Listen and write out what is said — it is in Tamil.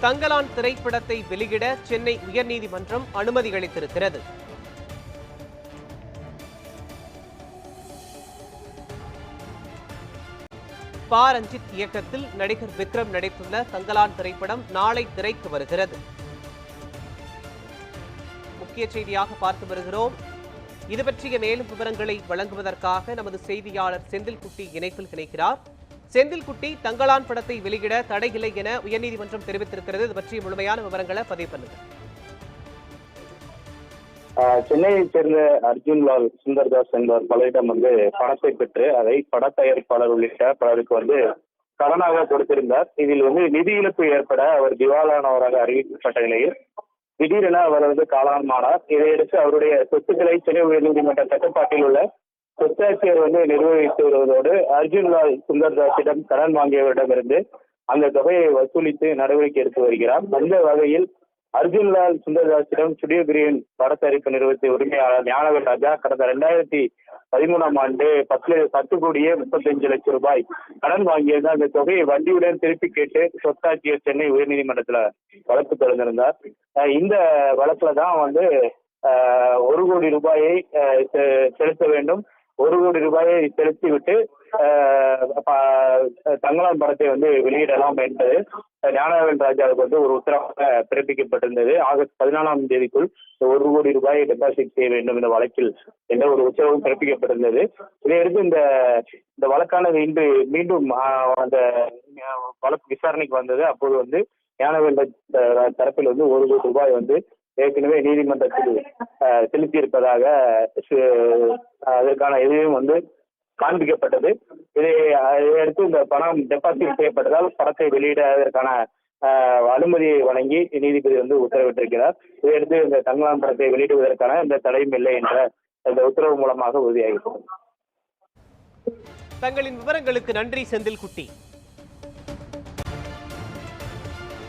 தங்கலான் திரைப்படத்தை வெளியிட சென்னை உயர்நீதிமன்றம் அனுமதி அளித்திருக்கிறது பா. ரஞ்சித் இயக்கத்தில் நடிகர் விக்ரம் நடித்துள்ள தங்கலான் திரைப்படம் நாளை திரைக்கு வருகிறது. முக்கிய செய்தியாக பார்த்து வருகிறோம். இது பற்றிய மேலும் விவரங்களை வழங்குவதற்காக நமது செய்தியாளர் செந்தில்குட்டி இணைப்பில் கிடைக்கிறார் செந்தில்குட்டி தங்களான் படத்தை வெளியிட தடையில்லை என உயர்நீதிமன்றம் தெரிவித்திருக்கிறது. இது பற்றிய முழுமையான விவரங்களை பதிவு பண்ணுங்க சென்னையைச் சேர்ந்த அர்ஜுன் லால் சுந்தர்தாஸ் என்பவர் பலரிடம் வந்து பணத்தை பெற்று அதை பட தயாரிப்பாளர் உள்ளிட்ட பலருக்கு வந்து கடனாக கொடுத்திருந்தார். இதில் வந்து நிதி இழப்பு ஏற்பட அவர் திவாலானவராக அறிவிக்கப்பட்ட நிலையில் திடீரென அவர் வந்து காலாமானார் இதையடுத்து அவருடைய சொத்துக்களை சென்னை உயர்நீதிமன்ற கட்டுப்பாட்டில் உள்ள சொத்தாட்சியர் வந்து நிர்வகித்து வருவதோடு அர்ஜுன் லால் சுந்தர்தாஸிடம் கடன் வாங்கியவரிடமிருந்து அந்த தொகையை வசூலித்து நடவடிக்கை எடுத்து வருகிறார். அந்த வகையில் அர்ஜுன்லால் சுந்தர்தாஸிடம் ஸ்டுடியோ கிரீன் படத்தயாரிப்பு நிறுவனத்தின் உரிமையாளர் ஞானவர் ராஜா கடந்த ரெண்டாயிரத்தி பதிமூணாம் ஆண்டு பத்து பத்து கோடியே முப்பத்தஞ்சு லட்சம் ரூபாய் கடன் வாங்கியிருந்த அந்த தொகையை வண்டியுடன் திருப்பி கேட்டு சொத்தாட்சியர் சென்னை உயர்நீதிமன்றத்துல வழக்கு தொடர்ந்திருந்தார் இந்த வழக்குல தான் வந்து ஒரு கோடி ரூபாயை அஹ், செ- செலுத்த வேண்டும். ஒரு கோடி ரூபாயை செலுத்திவிட்டு அஹ், தங்கலான் படத்தை வந்து வெளியிடலாம் என்பது ஞானவேல் ராஜாவுக்கு வந்து ஒரு உத்தரவாக பிறப்பிக்கப்பட்டிருந்தது. ஆகஸ்ட் பதினாலாம் தேதிக்குள் ஒரு கோடி ரூபாயை டெபாசிட் செய்ய வேண்டும் இந்த வழக்கில் என்ற ஒரு உத்தரவும் பிறப்பிக்கப்பட்டிருந்தது. இதையடுத்து இந்த இந்த வழக்கானது இன்று மீண்டும் அந்த வழக்கு விசாரணைக்கு வந்தது. அப்போது வந்து ஞானவேல் தரப்பில் வந்து ஒரு கோடி ரூபாய் வந்து ஏற்கனவே நீதிமன்றத்தில் ஆஹ், செலுத்தியிருப்பதாக அதற்கான எதையும் வந்து காண்பிக்கப்பட்டது. இதை அடுத்து இந்த பணம் டெபாசிட் செய்யப்பட்டதால் படத்தை வெளியிடுவதற்கான ஆஹ், அனுமதியை வழங்கி நீதிபதி வந்து உத்தரவிட்டிருக்கிறார். இதையடுத்து இந்த தங்கலான் படத்தை வெளியிடுவதற்கான இந்த தடையும் இல்லை என்ற இந்த உத்தரவு மூலமாக உறுதியாகிறது தங்களின் விவரங்களுக்கு நன்றி செந்தில்குட்டி.